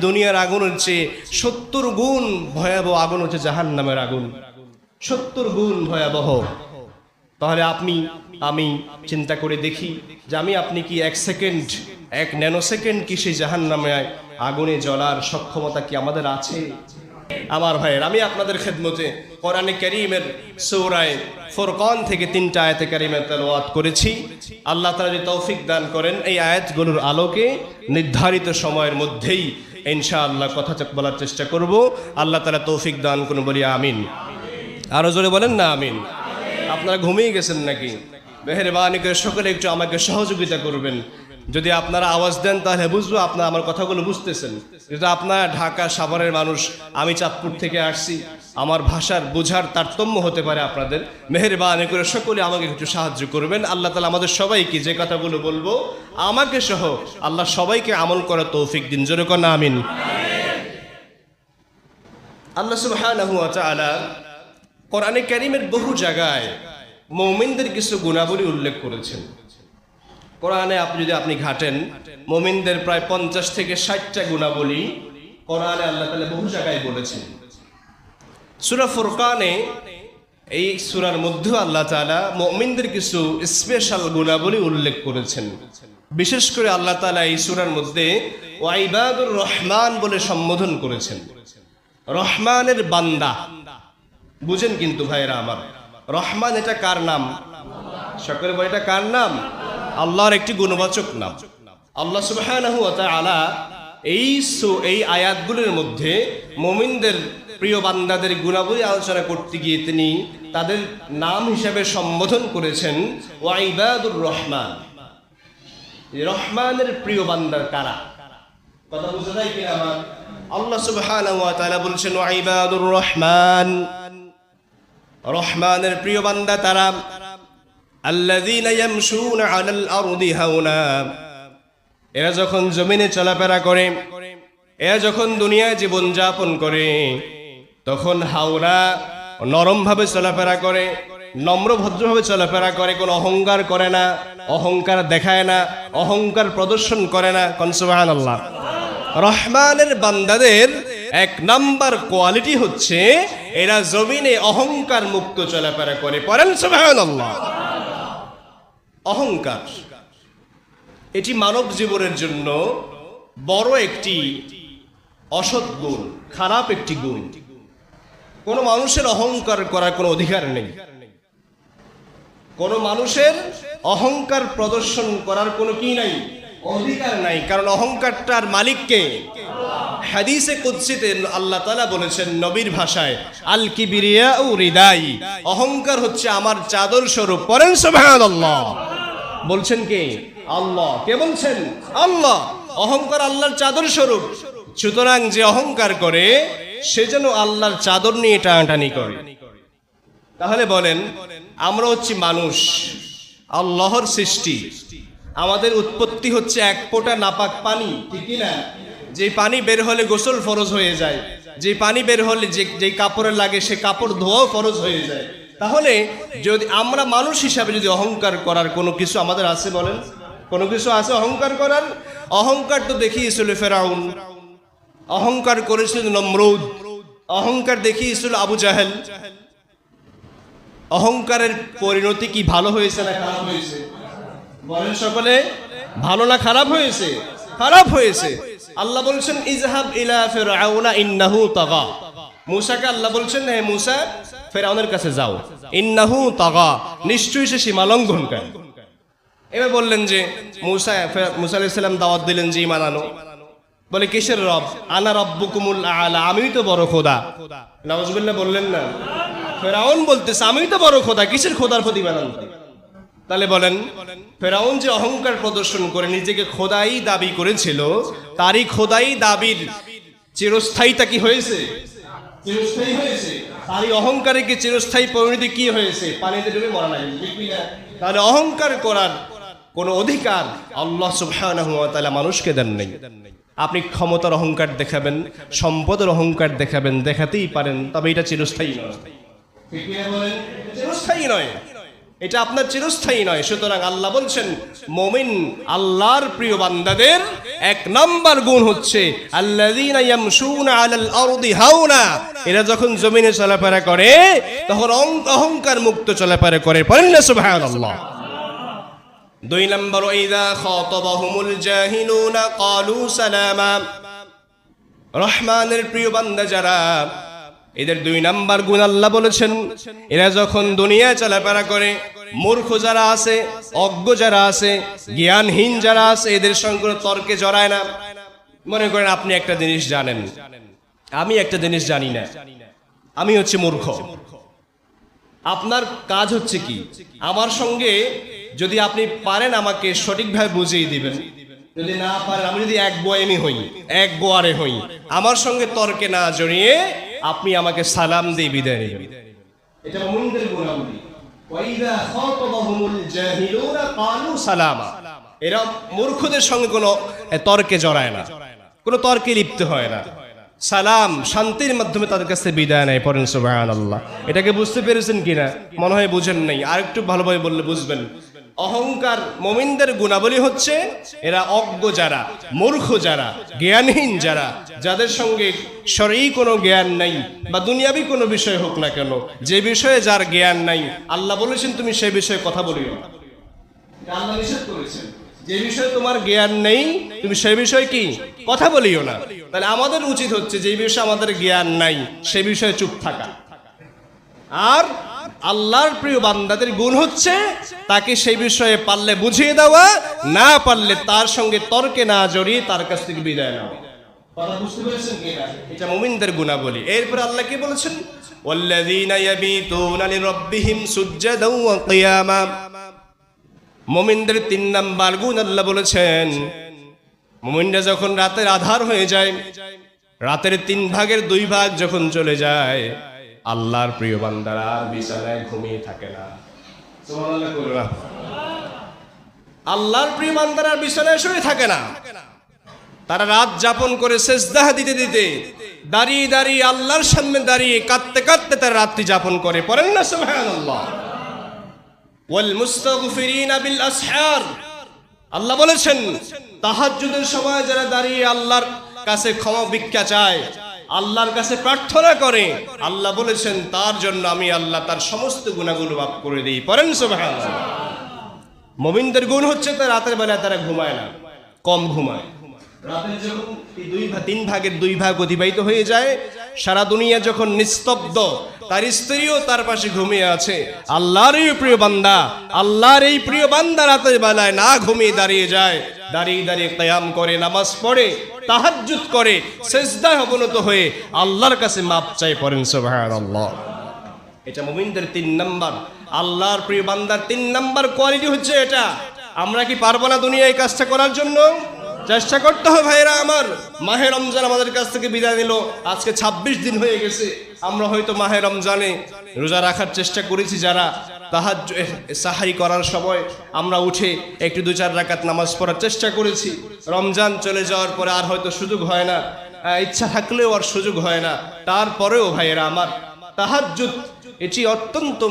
দুনিয়ার আগুন হচ্ছে সত্তর গুণ ভয়াবহ আগুন হচ্ছে জাহান নামের আগুন। সত্তর গুণ ভয়াবহ। তাহলে আপনি, আমি চিন্তা করে দেখি যে আমি, আপনি কি এক সেকেন্ড, এক ন্যানো সেকেন্ড কি সেই জাহান নামে আগুনে জ্বলার সক্ষমতা কি আমাদের আছে? আমার ভাইয়ের, আমি আপনাদের খেদমতে কোরআনে করিমের সৌরায় ফোরকন থেকে তিনটা আয়াতে কারিমের তেলাওয়াত করেছি। আল্লাহ তাআলা যদি তৌফিক দান করেন, এই আয়াতগুলোর আলোকে নির্ধারিত সময়ের মধ্যেই ইনশাআল্লাহ কথা বলার চেষ্টা করব। আল্লাহ তালা তৌফিক দান কোনো বলি আমিন। আরও জোরে বলেন না, আমিন। আপনারা ঘুমিয়ে গেছেন নাকি? মেহরবানি করে সকলে একটু আমাকে সহযোগিতা করবেন। যদি আপনারা আওয়াজ দেন, তাহলে বুঝব আপনারা আমার কথাগুলো বুঝতেছেন। যেহেতু আপনারা ঢাকা সাভারের মানুষ, আমি চাঁদপুর থেকে আসছি। আমার ভাষার বোঝার তারতম্য হতে পারে আপনাদের। মেহরবানি করে সকলে আমাকে একটু সাহায্য করবেন। আল্লাহ তালা আমাদের সবাইকে যে কথাগুলো বলব, আমাকে সহ আল্লাহ সবাইকে আমল করা তৌফিক দিন। জোরে কন্যা আমিন। আল্লাহ তাআলা কোরআনে কারিমের বহু জায়গায় মৌমিনদের কিছু গুণাবলী উল্লেখ করেছেন। কোরআনে আপনি যদি আপনি ঘাটেন, মমিনদের প্রায় পঞ্চাশ থেকে ষাটটা গুণাবলী কোরআনে আল্লাহ তাআলা বহু জায়গায় বলেছেন। সূরা ফুরকানে এই সূরার মধ্যেও আল্লাহ তাআলা মুমিনদের কিছু স্পেশাল গুণাবলী উল্লেখ করেছেন। বিশেষ করে আল্লাহ তাআলা এই সূরার মধ্যে ওয়াইবাদুর রহমান বলে সম্বোধন করেছেন। রহমানের বান্দা। বুঝেন কিন্তু ভাইরা আমার। রহমান এটা কার নাম? সকলে বলে এটা কার নাম? আল্লাহর একটি গুণবাচক নাম। আল্লাহ সুবহানাহু ওয়া তাআলা এই এই আয়াতগুলির মধ্যে মুমিনদের প্রিয় বান্দাদের গুণাবলী আলোচনা করতে গিয়ে তিনি তাদের নাম হিসাবে সম্বোধন করেছেন ওয়াইবাদুর রহমান। রহমানের প্রিয় বান্দার কারা? কথা বুঝে যায় কিনা আমার? আল্লাহ সুবহানাহু ওয়া তাআলা বলছেন ওয়াইবাদুর রহমান। রহমানের প্রিয় বান্দা তারা? আল্লাযীনা ইয়ামশুনা আলাল আরদি হাওনা। এরা যখন জমিনে চলাফেরা করে, এরা যখন দুনিয়ায় জীবন যাপন করে, তখন হাওরা নরমভাবে চলাফেরা করে নম্র ভদ্রভাবে চলাফেরা করে, কোনো অহংকার করে না, অহংকার দেখায় না, অহংকার প্রদর্শন করে না কনসুবাহান আল্লাহ রহমানের বান্দাদের এক নাম্বার কোয়ালিটি হচ্ছে, এরা জমিনে অহংকার মুক্ত চলাফেরা করে। পড়েন আল্লাহ অহংকার। এটি মানব জীবনের জন্য বড় একটি অসৎ গুণ, খারাপ একটি গুণ। কোনো মানুষের অহংকার করার কোনো অধিকার নেই। কোনো মানুষের অহংকার প্রদর্শন করার কোনো কি নাই? অধিকার নাই। কারণ অহংকারটার মালিককে হাদিসে কুৎসিতে আল্লাহ তাআলা বলেছেন নবীর ভাষায়, আল কিবিরিয়া ও হৃদাই অহংকার হচ্ছে আমার চাদর স্বরূপ পড়েন সুবহানাল্লাহ। বলছেন কে? আল্লাহ। কে বলছেন? আল্লাহ। অহংকার আল্লাহর চাদর স্বরূপ। সুতরাং যে অহংকার করে, সে যেন আল্লাহর চাদর নিয়ে টানাটানি করে। তাহলে বলেন, আমরা হচ্ছি মানুষ। আল্লাহর সৃষ্টি। আমাদের উৎপত্তি হচ্ছে এক ফোঁটা নাপাক পানি। ঠিক কি না? যে পানি বের হলে গোসল ফরজ হয়ে যায়। যে পানি বের হলে যে যেই কাপড়ে লাগে, সে কাপড় ধোয়াও ফরজ হয়ে যায়। তাহলে যদি আমরা মানুষ হিসাবে যদি অহংকার করার কোনো কিছু আমাদের আছে বলেন? কোনো কিছু আছে অহংকার করার? অহংকার তো দেখিয়েছিল ফেরাউন। অহংকার করেছিল নমরুদ। অহংকার দেখিয়েছিল আবু জাহেল। অহংকারের পরিণতি কি ভালো হয়েছে না খারাপ হয়েছে? বলেন সকলে, ভালো না খারাপ হয়েছে? খারাপ হয়েছে। আল্লাহ বলছেন, ইজহাব ইলা ফিরআউনা ইন্নাহু তাগা। মূসাকে আল্লাহ বলছেন, হে মূসা ফেরাউনের কাছে যাও। ইন্নাহু তাগা, নিশ্চয়ই সে সীমা লঙ্ঘন করে। এবার বললেন যে, মুসা মুসা আলাইহিস সালাম দাওয়াত দিলেন যে ইমান আনো। বলে, কিসের রব? আনা রব্বুকুমুল আলা, আমিই তো বড় খোদা। নওয়াজবিল্লাহ বললেন না। ফেরাউন বলতেছে, আমিই তো বড় খোদা, কিসের খোদার প্রতিবেদন তাহলে বলেন, ফেরাউন যে অহংকার প্রদর্শন করে নিজেকে খোদাই দাবি করেছিল, তারই খোদাই দাবির চিরস্থায়ীতা কি হয়েছে? চিরস্থায়ী হয়েছে। তারই অহংকারে কি চিরস্থায়ী পরিণতি কি হয়েছে? পানিতে ডুবে মরা নাই? তাহলে অহংকার করার কোনো অধিকার আল্লাহ সুবহানাহু ওয়া তাআলা মানুষকে দেন নাই। আপনি ক্ষমতার অহংকার দেখাবেন, সম্পদের অহংকার দেখাবেন, দেখাতেই পারেন, তবে এটা চিরস্থায়ী নয়? চিরস্থায়ী নয়। এটা আপনার চিরস্থায়ী নয়। সুতরাং আল্লাহ বলছেন, মমিন আল্লাহর প্রিয় বান্দাদের এক নাম্বার গুণ হচ্ছে এরা যখন জমিনে চলাফেরা করে, তখন অহংকার মুক্ত চলাফেরা করে। পড়েন না, সুবহানাল্লাহ। দুই নম্বর ইদা খাতাবাহুমুল জাহিলুনা ক্বালু সালামা। রহমানের প্রিয় বান্দা যারা এদের দুই নাম্বার গুণ আল্লাহ বলেছেন। এরা যখন দুনিয়া চলাফেরা করে, মূর্খ যারা আছে, অজ্ঞ যারা আছে, জ্ঞানহীন যারা আছে, এদের সঙ্গে তর্কে জড়ায় না। মনে করেন আপনি একটা জিনিস জানেন। আমি একটা জিনিস জানি না। আমি হচ্ছে মূর্খ। আপনার কাজ হচ্ছে কি? আমার সঙ্গে যদি আপনি পারেন আমাকে সঠিকভাবে বুঝিয়ে দিবেন। যদি না পারেন, আমি যদি এক বয়ামি হই, এক গোয়ারে হই, আমার সঙ্গে তর্কে না জড়িয়ে আপনি আমাকে সালাম দিয়ে বিদায় নেবেন। এটা মুমিনদের গুণাবলী। ওয়াইদা খাতাবাহুমুল জাহিলুনা ক্বালু সালামা। এরা মূর্খদের সঙ্গে কোনো তর্কে জড়ায় না। কোনো তর্কে লিপ্ত হয় না। সালাম, শান্তির মাধ্যমে তাদের কাছে বিদায় নেয় পড়েন সুবাহান আল্লাহ এটাকে বুঝতে পেরেছেন কিনা? মনে হয় বুঝেন নাই। আর একটু ভালোভাবে বললে বুঝবেন। অহংকার মমিনদের গুণাবলী হচ্ছে এরা অজ্ঞ যারা, মূর্খ যারা, জ্ঞানহীন যারা, যাদের সঙ্গে সরেই কোনো জ্ঞান নাই বা দুনিয়াবি কোনো বিষয় হোক না কেন, যে বিষয়ে যার জ্ঞান নাই, আল্লাহ বলেছেন, তুমি সে বিষয়ে কথা বলিও আল্লাহ নিষেধ করেছেন, যে বিষয়ে তোমার জ্ঞান নেই, তুমি সে বিষয়ে কি? কথা বলিও না। তাহলে আমাদের উচিত হচ্ছে, যে বিষয়ে আমাদের জ্ঞান নাই, সে বিষয়ে চুপ থাকা। আর আল্লাহর প্রিয় বান্দাদের গুণ হচ্ছে তাকে সেই বিষয়ে পারলে বুঝিয়ে দেওয়া না পারলে তার সঙ্গে তর্কে না জড়িয়ে তার কাছ থেকে বিদায় নেওয়া কথা বুঝতে পেরেছেন কি না? এটা মুমিনদের গুণাবলী এরপর আল্লাহ কি বলেছেন والذين يبيتون لربهم سجدا وقياما মুমিনদের তিন নাম্বার গুণ আল্লাহ বলেছেন মুমিনরা যখন রাতের আধার হয়ে যায় রাতের তিন ভাগের দুই ভাগ যখন চলে যায় আল্লাহর প্রিয় বান্দারা, বিছানায় ঘুমিয়ে থাকে না। আল্লাহর প্রিয় বান্দারা বিছানায় শুয়ে থাকে না। তারা রাত যাপন করে সেজদাহ দিতে দিতে দাঁড়িয়ে দাঁড়িয়ে আল্লাহর সামনে দাঁড়িয়ে কাঁদতে কাঁদতে তারা রাত্রি যাপন করে। পড়েন না সুবহানাল্লাহ। ওয়াল মুস্তাগফিরিনা বিল আসহার। আল্লাহ বলেছেন, তাহাজ্জুদের সময় যারা দাঁড়িয়ে আল্লাহর কাছে ক্ষমা ভিক্ষা চায় আল্লাহর কাছে প্রার্থনা করে। আল্লাহ বলেছেন, তার জন্য আমি আল্লাহ তার সমস্ত গুণাগুলো বাপ করে দিই। পরেন সুবহানাল্লাহ। মুমিনদের গুণ হচ্ছে তো রাতের বেলায় তারা ঘুমায় না, কম ঘুমায়। তিন ভাগের দুই ভাগ অতিবাহিত হয়ে যায়, সারা দুনিয়া যখন নিস্তব্ধ তার স্ত্রীও তার পাশে ঘুমিয়ে আছে। আল্লাহর এই প্রিয় বান্দা, আল্লাহর এই প্রিয় বান্দা রাতের বেলায় না ঘুমিয়ে দাঁড়িয়ে যায়। দাঁড়িয়ে দাঁড়িয়ে কয়াম করে, নামাজ পড়ে, তাহাজ্জুদ করে, সেজদায় অবনত হয়ে আল্লাহর কাছে মাপ চাই পড়েন, সুবহানাল্লাহ। এটা মুমিনদের তিন নাম্বার। আল্লাহর প্রিয় বান্দার তিন নাম্বার কোয়ালিটি হচ্ছে এটা। আমরা কি পারব না দুনিয়ায় এই কাজটা করার জন্য? চেষ্টা করতে হবে ভাইরা আমার। মাহে রমজান আমাদের কাছ থেকে বিদায় নিল। আজকে ২৬ দিন হয়ে গেছে। আমরা হয়তো মাহে রমজানে রোজা রাখার চেষ্টা করেছি যারা তাহার সাহারি করার সময় আমরা উঠে একটু দু চার রাকাত নামাজ পড়ার চেষ্টা করেছি। রমজান চলে যাওয়ার পরে আর হয়তো সুযোগ হয় না। ইচ্ছা থাকলেও আর সুযোগ হয় না। তারপরেও ভাইয়েরা আমার তাহাজ্জুদ, এটি অত্যন্ত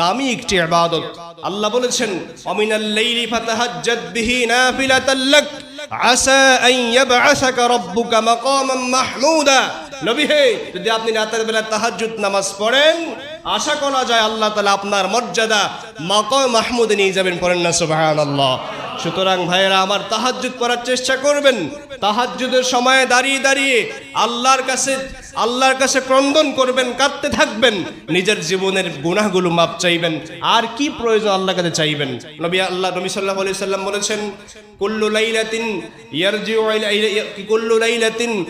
দামি একটি ইবাদত। আল্লাহ বলেছেন, অমিনাল লাইলি ফাতাহাজ্জাদ বিহি নাফিলাতাল লাক। আসা আন ইয়াবআসাকা রাব্বুকা মাকামান মাহমুদা। নবী হে, যদি আপনি রাতের বেলা তাহাজ্জুদ নামাজ পড়েন আশা করা যায় আল্লাহ তাআলা আপনার মর্যাদা মাকাম মাহমুদে নিয়ে যাবেন, পড়েন না, সুবহানাল্লাহ। সুতরাং ভাইয়েরা, আমার তাহাজ্জুদ পড়ার চেষ্টা করবেন। তাহাজ্জুদের সময়ে দাঁড়িয়ে দাঁড়িয়ে আল্লাহর কাছে আল্লাহর কাছে ক্রন্দন করবেন, কাঁদতে থাকবেন। নিজের জীবনের গুনাহগুলো মাপ চাইবেন। আর কি প্রয়োজন আল্লাহ কাছে চাইবেন? নবী আল্লাহ, নবী সাল্লাল্লাহু আলাইহি সাল্লাম বলেছেন, কুল্লু লাইলাতিন ইলা- কুল্লু লাইলাতিন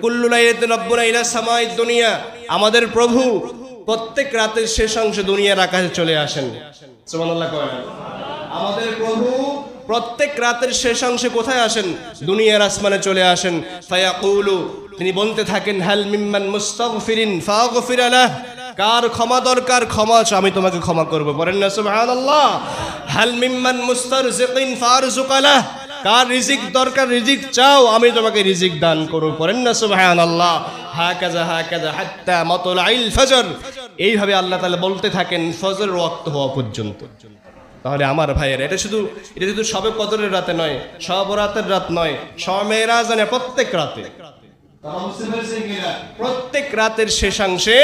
কুল্লু লাইলাতিন রব্বুনা ইলা সামাইদ দুনিয়া আমাদের প্রভু প্রত্যেক রাতের শেষ অংশে দুনিয়ার আকাশে চলে আসেন। আমাদের প্রভু প্রত্যেক রাতের শেষ অংশে কোথায় আসেন? দুনিয়ার আসমানে চলে আসেন। তিনি বলতে থাকেন, হাল মিম্মান মুস্তাগফিরিন ফাগফির আলাহ কার ক্ষমা দরকার, ক্ষমা আমি তোমাকে ক্ষমা করব। বলেন না, সুবহানাল্লাহ। হাল মিম্মান মুস্তারজিকিন ফারজুক কার রিজিক দরকার রিজিক চাও আমি তোমাকে রিজিক দান করব। পড়েন না সুবহানাল্লাহ। হাকাযা হাকাযা হাত্তা আইল ফজর। এইভাবে আল্লাহ তাআলা বলতে থাকেন ফজর ওয়াক্ত হওয়া পর্যন্ত। তাহলে আমার ভাইয়ের এটা শুধু এটা শুধু সবে কদরের রাতে নয় সব রাতের রাত নয় সমেরা জানে প্রত্যেক রাতে। প্রত্যেক রাতের শেষাংশে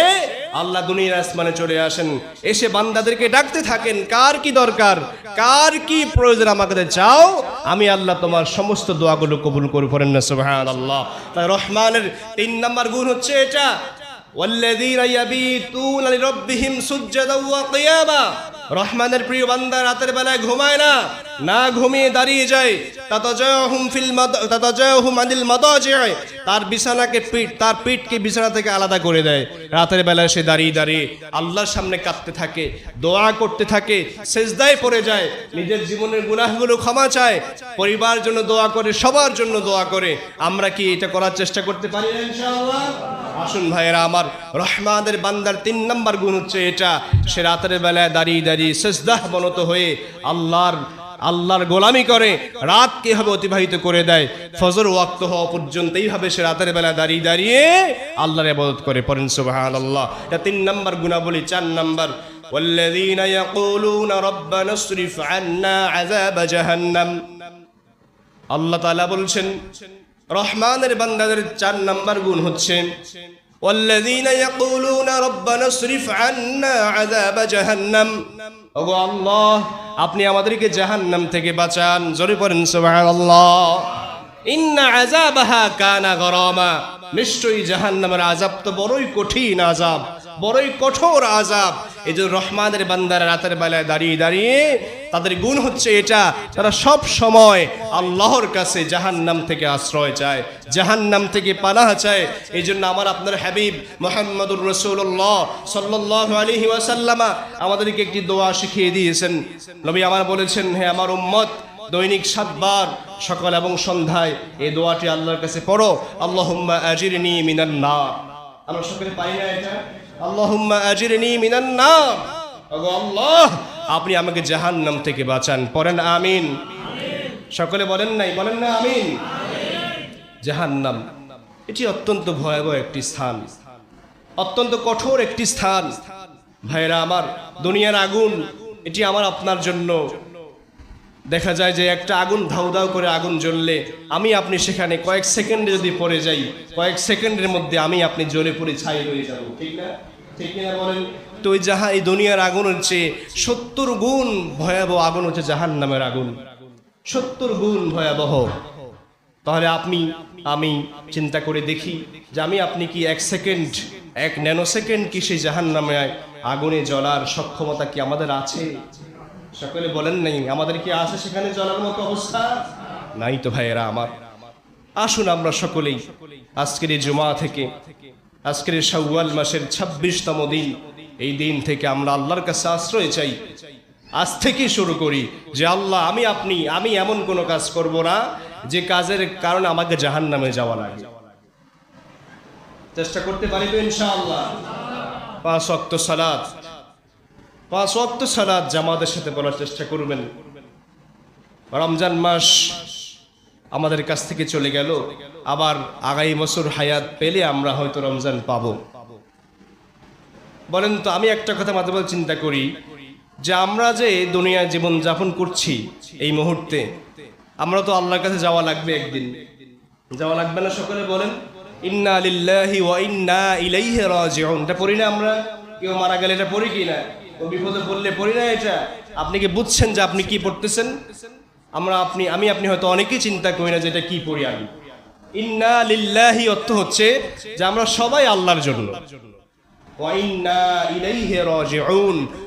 আল্লাহ দুনিয়ার আসমানে চলে আসেন এসে বান্দাদেরকে ডাকতে থাকেন কার কি দরকার কার কি প্রয়োজন আমাকে চাও আমি আল্লাহ তোমার সমস্ত দোয়াগুলো কবুল করে করেন না সুবহান আল্লাহ তাই রহমানের তিন নাম্বার গুণ হচ্ছে এটা والذين يبيتون لربهم سجدا وقياما রহমানের প্রিয় বান্দা রাতের বেলায় ঘুমায় না না ঘুমিয়ে দাঁড়িয়ে যায়। তার বিছানাকে পিঠ, তার পিঠকে বিছানা থেকে আলাদা করে দেয়। রাতের বেলায় সে দাঁড়িয়ে দাঁড়িয়ে আল্লাহর সামনে কাঁদতে থাকে, দোয়া করতে থাকে, সেজদায় পড়ে যায়। নিজের জীবনের গুনাহগুলো ক্ষমা চায় পরিবার জন্য দোয়া করে, সবার জন্য দোয়া করে। আমরা কি এটা করার চেষ্টা করতে পারি ইনশাআল্লাহ? আসুন ভাইয়েরা আমার রহমানের বান্দার তিন নাম্বার গুণ হচ্ছে এটা সে রাতের বেলায় দাঁড়িয়ে দাঁড়িয়ে সেজদাহ বনত হয়ে আল্লাহর আল্লাহর গোলামি করে রাত কিভাবে অতিবাহিত করে দেয় ফজর ওয়াক্ত হওয়া পর্যন্ত এইভাবে সে রাতের বেলা দাঁড়িয়ে দাঁড়িয়ে আল্লাহর ইবাদত করে পড়েন সুবহান আল্লাহ এটা তিন নাম্বার গুণাবলী চার নাম্বার والذين يقولون ربنا اصرف عنا عذاب جهنم আল্লাহ তাআলা বলছেন রহমানের বান্দাদের চার নাম্বার গুণ হচ্ছে والذين يقولون ربنا اصرف عنا عذاب جهنم ওগো আল্লাহ আপনি আমাদেরকে জাহান্নাম থেকে বাঁচান জোরে পড়েন সুবহানাল্লাহ ইন্না আযাবাহা কানা গরামা নিশ্চয়ই জাহান্নামের আযাব তো বড়ই কঠিন আযাব বড়ই কঠোর আযাব। এই যে রহমানের বান্দারা রাতের বেলায় দাঁড়িয়ে দাঁড়িয়ে তাদের গুণ হচ্ছে এটা, তারা সব সময় আল্লাহর কাছে জাহান নাম থেকে আশ্রয় চায় জাহান নাম থেকে পানাহ চায়। এই জন্য আমার আপনার হাবিব মোহাম্মদুর রসুল্লাহ সাল্লাহ আলহি ওয়াসাল্লামা আমাদেরকে একটি দোয়া শিখিয়ে দিয়েছেন। নবী আমার বলেছেন, হে আমার উম্মত, দৈনিক সাতবার সকাল এবং সন্ধ্যায় এই দোয়াটি আল্লাহর কাছে পড়ো। আল্লাহুম্মা আজিরনি মিনান নার। আমরা সকলে পাই না এটা? আল্লাহুম্মা আজিরনি মিনান নার। ওগো আল্লাহ! আপনি আমাকে জাহান্নাম থেকে বাঁচান পড়েন আমিন। সকলে বলেন নাই বলেন না আমিন। জাহান্নাম এটি অত্যন্ত ভয়াবহ একটি স্থান। অত্যন্ত কঠোর একটি স্থান। ভাইরা আমার দুনিয়ার আগুন এটি আমার আপনার জন্য। দেখা যায় যে একটা আগুন ধাউ ধাউ করে আগুন জ্বললে আমি আপনি সেখানে কয়েক সেকেন্ডে যদি পড়ে যাই, কয়েক সেকেন্ডের মধ্যে আমি আপনি জ্বলে পড়ে ছাই হয়ে যাব। ঠিক না? ঠিক কিনা বলেন? তো ওই যাহা এই দুনিয়ার আগুন হচ্ছে সত্তর গুণ ভয়াবহ আগুন হচ্ছে জাহান নামের আগুন। সত্তর গুণ ভয়াবহ। তাহলে আপনি, আমি চিন্তা করে দেখি যে আমি আপনি কি এক সেকেন্ড, এক ন্যানো সেকেন্ড কি সেই জাহান নামে আগুনে জ্বলার সক্ষমতা কি আমাদের আছে? সকলে বলেন নাই আমাদের কি আছে সেখানে জ্বলার মতো অবস্থা? নাই তো ভাইয়েরা আমার। আসুন আমরা সকলেই আজকের এই জুমা থেকে, আজকের এই মাসের ছাব্বিশতম দিন, এই দিন থেকে আমরা আল্লাহর কাছে আশ্রয় চাই। আজ থেকে শুরু করি যে আল্লাহ, আমি আপনি, আমি এমন কোনো কাজ করব না যে কাজের কারণে আমাকে জাহান নামে যাওয়া লাগে। চেষ্টা করতে পারি তো ইনশাআল্লাহ। পাঁচ অক্ত সালাদ পাঁচ অক্ত সালাদ জামাতের সাথে বলার চেষ্টা করবেন। রমজান মাস আমাদের কাছ থেকে চলে গেল। আবার আগামী বছর হায়াত পেলে আমরা হয়তো রমজান পাবো। বলেন তো, আমি একটা কথা মাঝে মাঝে চিন্তা করি যে আমরা যে দুনিয়ায় জীবন যাপন করছি এই মুহূর্তে, আমরা তো আল্লাহর কাছে যাওয়া লাগবে একদিন। যাওয়া লাগবে না সকলে বলেন? ইন্না লিল্লাহি ওয়া ইন্না ইলাইহি রাজিউন। এটা পড়ি না আমরা? কেউ মারা গেলে এটা পড়ি কি না বিপদে পড়লে পড়ি না এটা। আপনি কি বুঝছেন যে আপনি কি পড়তেছেন? আমরা আপনি আমি আপনি হয়তো অনেকেই চিন্তা করি না যে এটা কি পড়ি আমি। ইন্না লিল্লাহি অর্থ হচ্ছে যে আমরা সবাই আল্লাহর জন্য।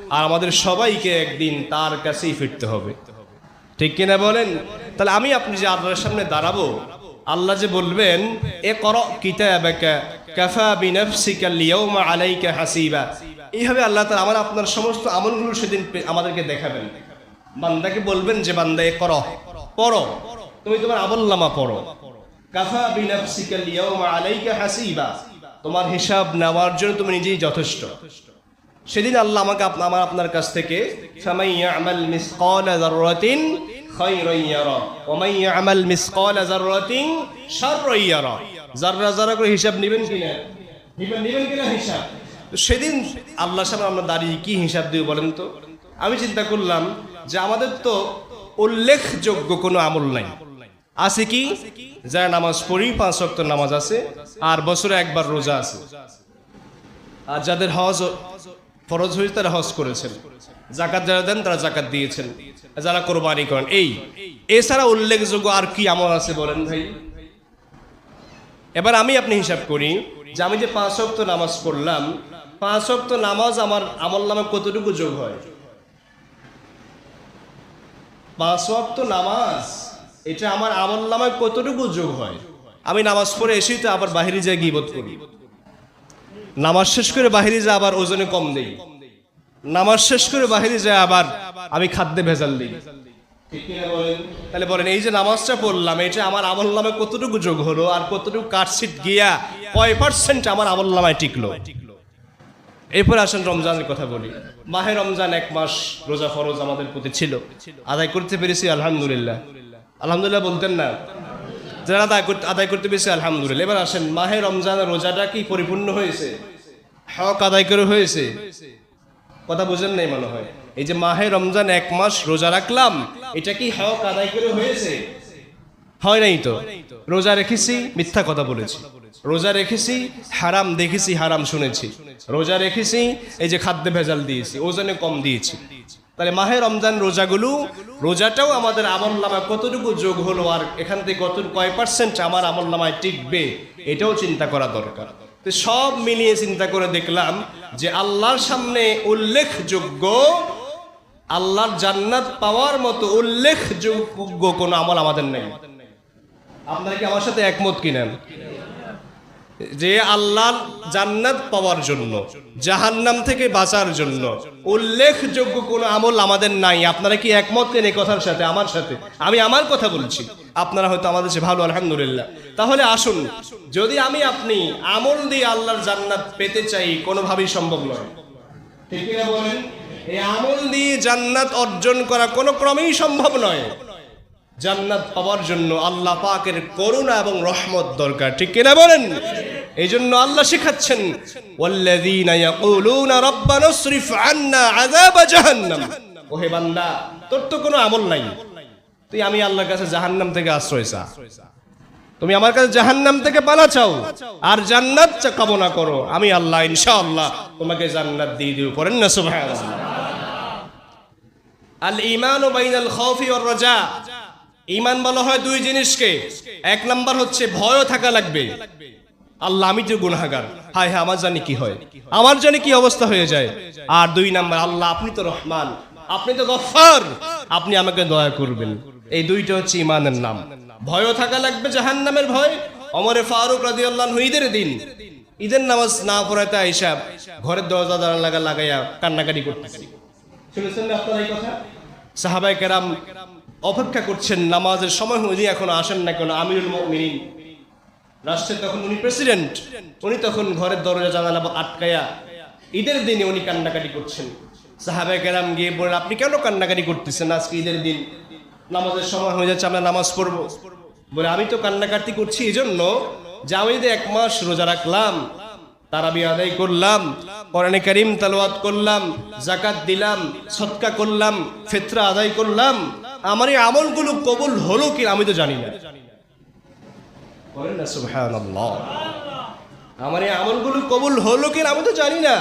আর আমাদের সবাইকে একদিন তার কাছেই ফিরতে হবে। ঠিক কিনা বলেন? তাহলে আমি আপনি যে আল্লাহর সামনে দাঁড়াবো, আল্লাহ যে বলবেন এ কর কিতাবাকা, কাফা বিনাফসিকা লিয়াউমা আলাইকা হাসিবা। এইভাবে আল্লাহ তাআলা আমার আপনার সমস্ত আমলগুলো সেদিন আমাদেরকে দেখাবেন। বান্দাকে বলবেন যে বান্দা এ করো, পড়ো। তুমি তোমার আমলনামা পড়ো। কাফা হাসিবা। তোমার হিসাব নেওয়ার জন্য তুমি নিজেই যথেষ্ট। সেদিন আল্লাহ আমাকে আমার আপনার কাছ থেকে হিসাব নেবেন কিনা? নেবেন কিনা হিসাব? তো সেদিন আল্লাহর সামনে আমরা দাঁড়িয়ে কি হিসাব দিব বলেন তো? আমি চিন্তা করলাম যে আমাদের তো উল্লেখযোগ্য কোনো আমল নাই। আছে কি? যারা নামাজ পড়ি পাঁচ ওয়াক্ত নামাজ আছে আর বছরে একবার রোজা আছে। আর যাদের হজ ফরজ হয়েছে তারা হজ করেছেন। জাকাত যারা দেন তারা জাকাত দিয়েছেন। যারা কোরবানি করেন, এই, এছাড়া উল্লেখযোগ্য আর কি আমল আছে বলেন ভাই? এবার আমি আপনি হিসাব করি যে আমি যে পাঁচ অক্ত নামাজ পড়লাম পাঁচ অক্ত নামাজ আমার আমল নামে কতটুকু যোগ হয়? পাঁচ অক্ত নামাজ, এটা আমার আমল নামে কতটুকু যোগ হয়? আমি নামাজ পড়ে এসেই তো আবার বাহিরে যাই গিবত করি। নামাজ শেষ করে বাহিরে যা আবার ওজনে কম দেই। নামাজ শেষ করে বাহিরে যায় আবার আমি খাদ্যে ভেজাল দিই? তাহলে বলেন, এই যে নামাজটা পড়লাম, এটা আমার আমল নামে কতটুকু যোগ হলো আর কতটুকু কাটশিট গিয়া কয় পার্সেন্ট আমার আমল নামায় টিকলো? এরপর আসেন রমজানের কথা বলি। মাহে রমজান এক মাস রোজা ফরজ আমাদের প্রতি ছিল। আদায় করতে পেরেছি আলহামদুলিল্লাহ। আলহামদুলিল্লাহ বলতেন না, যারা আদায় করতে পেরেছি আলহামদুলিল্লাহ। এবার আসেন, মাহে রমজানের রোজাটা কি পরিপূর্ণ হয়েছে? হক আদায় করে হয়েছে? কথা বুঝেন নাই মনে হয়। এই যে মাহে রমজান এক মাস রোজা রাখলাম, এটা কি হক আদায় করে হয়েছে? হয় নাই তো। রোজা রেখেছি, মিথ্যা কথা বলেছি। রোজা রেখেছি, হারাম দেখেছি, হারাম শুনেছি। রোজা রেখেছি, এই যে খাদ্যে ভেজাল দিয়েছি, ওজনে কম দিয়েছি। তাহলে মাহে রমজান রোজাগুলো, রোজাটাও আমাদের আমল নামায় কতটুকু যোগ হলো আর এখান থেকে কত, কয় পার্সেন্ট আমার আমল নামায় টিকবে, এটাও চিন্তা করা দরকার। তো সব মিলিয়ে চিন্তা করে দেখলাম যে আল্লাহর সামনে উল্লেখযোগ্য, আল্লাহর জান্নাত পাওয়ার মতো উল্লেখযোগ্য কোনো আমল আমাদের নেই। আপনারা কি আমার সাথে একমত কিনেন যে আল্লাহর জান্নাত পাওয়ার জন্য, জাহান্নাম থেকে বাঁচার জন্য। উল্লেখযোগ্য কোনো আমল আমাদের নাই। আপনারা কি একমত কেন এই কথার সাথে, আমার সাথে? আমি আমার কথা বলছি। আপনারা হয়তো আমাদের চেয়ে ভালো, আলহামদুলিল্লাহ। তাহলে আসুন, যদি আমি আপনি আমল দিয়ে আল্লাহর জান্নাত পেতে চাই, কোনোভাবেই সম্ভব নয়। ঠিক বলেন? এই আমল দিয়ে জান্নাত অর্জন করা কোনো ক্রমেই সম্ভব নয়। জান্নাত পাওয়ার জন্য আল্লাহ পাকের করুণা এবং রহমত দরকার। ঠিক কিনা বলেন? এই জন্য আল্লাহ শিখাচ্ছেন ওহে বান্দা, তোর তো কোনো আমল নাই। তুই আমি আল্লাহর কাছে জাহান্নাম থেকে আশ্রয় চা। তুমি আমার কাছে জাহান্নাম থেকে পালা চাও। আর জান্নাত কামনা করো। আমি আল্লাহ, ইনশাআল্লাহ, তোমাকে জান্নাত দিয়ে দিব। পড়েন না, সুবহানাল্লাহ। আল ইমান বাইনাল খাউফি ওয়ার রাজা। ইমান বলা হয় দুই জিনিসকে। এক নাম্বার হচ্ছে ভয়ও থাকা লাগবে। আল্লাহ, আমি তো গুনাহগার। হায় হ্যাঁ আমার জানি কি হয়। আমার জানি কি অবস্থা হয়ে যায়। আর দুই নাম্বার, আল্লাহ, আপনি তো রহমান। আপনি তো গফফার। আপনি আমাকে দয়া করবেন। এই দুইটা হচ্ছে ইমানের নাম। ভয়ও থাকা লাগবে, জাহান্নামের ভয়। অমরে ফারুক রাদিয়াল্লাহু ঈদের দিন। ঈদের নামাজ না পড়াতে আইসা ঘরের দরজা দাঁড়া লাগা লাগাইয়া কান্নাকাটি করতেছে। শুনেছেন আপনারা এই কথা? সাহাবাই কেরাম অপেক্ষা করছেন নামাজের সময় উনি এখন আসেন না কেন? আমিরুল মুমিনিন। রাষ্ট্রের তখন উনি প্রেসিডেন্ট উনি তখন ঘরের দরজা জানালা আটকায়া ঈদের দিনে উনি কান্নাকাটি করছেন। সাহাবাই কেরাম গিয়ে বলেন আপনি কেন কান্নাকাটি করতেছেন? আজকে ঈদের দিন নামাজের সময় হয়ে যাচ্ছে, আমরা নামাজ পড়ব। বলে, আমি তো কান্নাকাটি করছি এই জন্য যে আমি এক মাস রোজা রাখলাম, তারাবি আদায় করলাম, কোরআনে কারিম তালোয়াত করলাম জাকাত দিলাম সৎকা করলাম, ফেতরা আদায় করলাম আমার এই আমলগুলো কবুল হলো কি আমি তো জানি না। আমার এই আমলগুলো কবুল হলো কি আমি তো জানি না।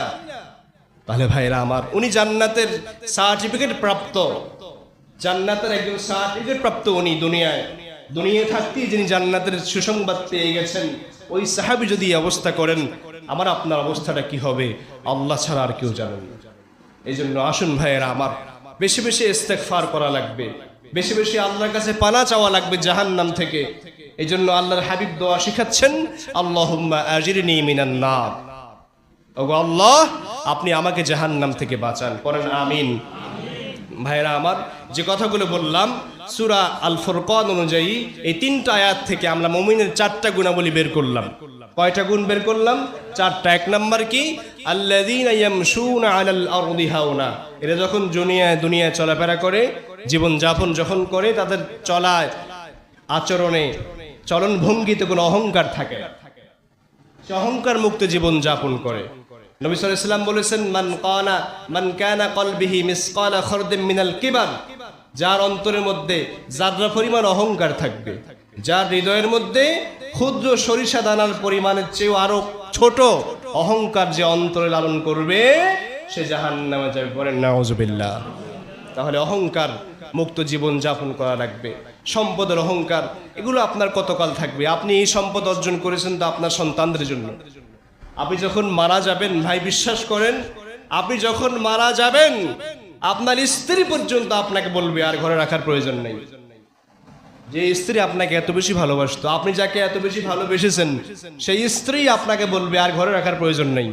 তাহলে ভাইরা আমার, উনি জান্নাতের সার্টিফিকেট প্রাপ্ত। জান্নাতের একজন সার্টিফিকেট প্রাপ্ত উনি দুনিয়ায়। দুনিয়ায় থাকতেই যিনি জান্নাতের সুসংবাদ পেয়ে গেছেন, ওই সাহাবি যদি অবস্থা করেন, আমার আপনার অবস্থাটা কি হবে? আল্লাহ ছাড়া আর কেউ জানেন। এই জন্য আসুন ভাইয়েরা আমার, বেশি বেশি ইস্তেগফার করা লাগবে। বেশি বেশি আল্লাহর কাছে পানা চাওয়া লাগবে জাহান্নাম থেকে। এই জন্য আল্লাহর হাবিব দোয়া শিখাচ্ছেন ওগো আল্লাহ, আপনি আমাকে জাহান্নাম থেকে বাঁচান। করেন আমিন। ভাইরা আমার, যে কথাগুলো বললাম, সুরা আল ফুরকান অনুযায়ী এই তিনটা আয়াত থেকে আমরা মমিনের চারটা গুণাবলী বের করলাম। কয়টা গুণ বের করলাম? চারটা। এক নাম্বার কি? আল্লাযীনা ইয়ামশুনা আলাল আরদি হাওনা। এরা যখন দুনিয়ায় দুনিয়ায় চলাফেরা করে জীবন যাপন যখন করে, তাদের চলায়, আচরণে চলন ভঙ্গিতে কোনো অহংকার থাকে। অহংকার মুক্ত জীবন যাপন করে। নবী সাল্লাম বলেছেন, মান কানা মান কানা কলবিহি মিসকালা খরদিম মিনাল কিবার যার অন্তরের মধ্যে যাত্রা পরিমাণ অহংকার থাকবে। যার হৃদয়ের মধ্যে ক্ষুদ্র সরিষা দানার পরিমাণের চেয়েও আরও ছোট অহংকার যে অন্তরে লালন করবে, সে জাহান নামে যাবে পড়েন নাউজুবিল্লাহ তাহলে অহংকার মুক্ত জীবন যাপন করা লাগবে। সম্পদের অহংকার, এগুলো আপনার কতকাল থাকবে? আপনি এই সম্পদ অর্জন করেছেন তো আপনার সন্তানদের জন্য। আপনি যখন মারা যাবেন, ভাই বিশ্বাস করেন, আপনি যখন মারা যাবেন, আপনার স্ত্রী পর্যন্ত আপনাকে বলবে, আর ঘরে রাখার প্রয়োজন নেই। যে স্ত্রী আপনাকে এত বেশি ভালোবাসতো, আপনি যাকে এত বেশি ভালোবেসেছেন, সেই স্ত্রী আপনাকে বলবে, আর ঘরে রাখার প্রয়োজন নেই।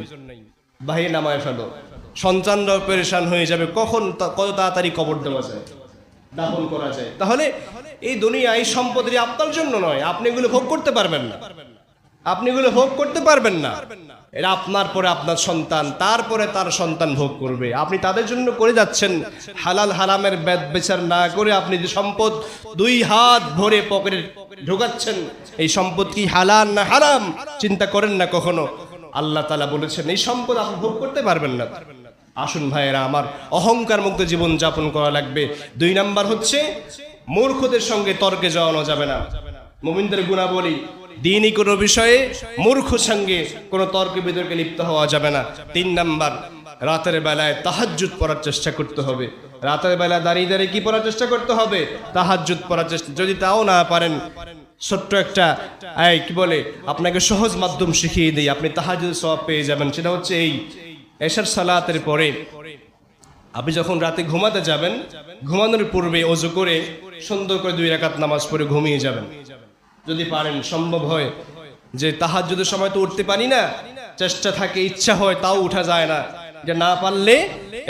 বাহির নামায় ফেলো। সন্তানরাও পেরেশান হয়ে যাবে। কখন কত তাড়াতাড়ি কবর দেওয়া যায়? দাফন করা যায়। তাহলে এই দুনিয়া এই সম্পদের আপনার জন্য নয়, আপনি এগুলো ভোগ করতে পারবেন না। আপনি এগুলো ভোগ করতে পারবেন না। এরা আপনার পরে আপনার সন্তান তারপরে তার সন্তান ভোগ করবে। আপনি তাদের জন্য করে যাচ্ছেন। হালাল হারামের বেদ বিচার না করে আপনি যে সম্পদ দুই হাত ভরে পকেটে ঢোকাচ্ছেন, এই সম্পদ কি হালাল না হারাম? চিন্তা করেন না কখনো। আল্লাহ তালা বলেছেন, এই সম্পদ আপনি ভোগ করতে পারবেন না। আসুন ভাইয়েরা, আমার অহংকার মুক্ত জীবন যাপন করা লাগবে। দুই নাম্বার হচ্ছে, মূর্খদের সঙ্গে তর্কে যাওয়ানো যাবে না। মোমিনদের গুণাবলী, দিনই কোনো বিষয়ে মূর্খ সঙ্গে কোনো তর্ক বিতর্কে লিপ্ত হওয়া যাবে না। তিন নাম্বার, রাতের বেলায় তাহাজ্জুদ পড়ার চেষ্টা করতে হবে। রাতের বেলায় দাঁড়িয়ে দাঁড়িয়ে কি পড়ার চেষ্টা করতে হবে? তাহাজ্জুদ পড়ার চেষ্টা, যদি তাও না পারেন, ছোট্ট একটা, এই কি বলে, আপনাকে সহজ মাধ্যম শিখিয়ে দিই। আপনি তাহাজুদ সব পেয়ে যাবেন। সেটা হচ্ছে এই এশার সালাতের পরে আপনি যখন রাতে ঘুমাতে যাবেন, ঘুমানোর পূর্বে অজু করে সুন্দর করে দুই রাকাত নামাজ পড়ে ঘুমিয়ে যাবেন। যদি পারেন, সম্ভব হয় যে তাহার যদি সময় তো উঠতে পারি না, চেষ্টা থাকে, ইচ্ছা হয়, তাও উঠা যায় না। যে না পারলে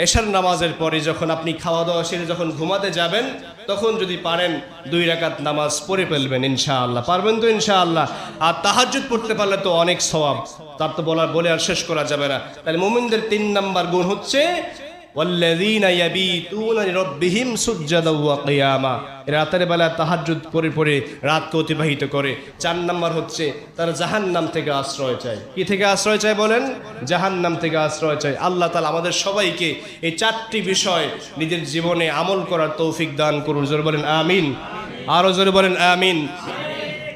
এশার নামাজের পরে যখন আপনি খাওয়া দাওয়া সেরে যখন ঘুমাতে যাবেন, তখন যদি পারেন দুই রাকাত নামাজ পড়ে ফেলবেন ইনশাআল্লাহ। পারবেন তো ইনশাআল্লাহ। আর তাহাজুদ পড়তে পারলে তো অনেক স্বভাব তার তো বলার, বলে আর শেষ করা যাবে না। তাহলে মোমিনদের তিন নাম্বার গুণ হচ্ছে রাতের বেলা তাহাজুদ করে পরে রাতকে অতিবাহিত করে। চার নম্বর হচ্ছে, তার জাহান নাম থেকে আশ্রয় চায়। কি থেকে আশ্রয় চায় বলেন? জাহান নাম থেকে আশ্রয় চায়। আল্লাহ তালা আমাদের সবাইকে এই চারটি বিষয় নিজের জীবনে আমল করার তৌফিক দান করুন। জোর বলেন, আমিন। আরও জোরে বলেন, আমিন।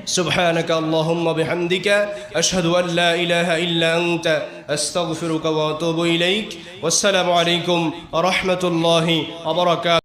سبحانك اللهم بحمدك أشهد أن لا إله إلا أنت أستغفرك وأتوب إليك. والسلام عليكم ورحمة الله وبركاته.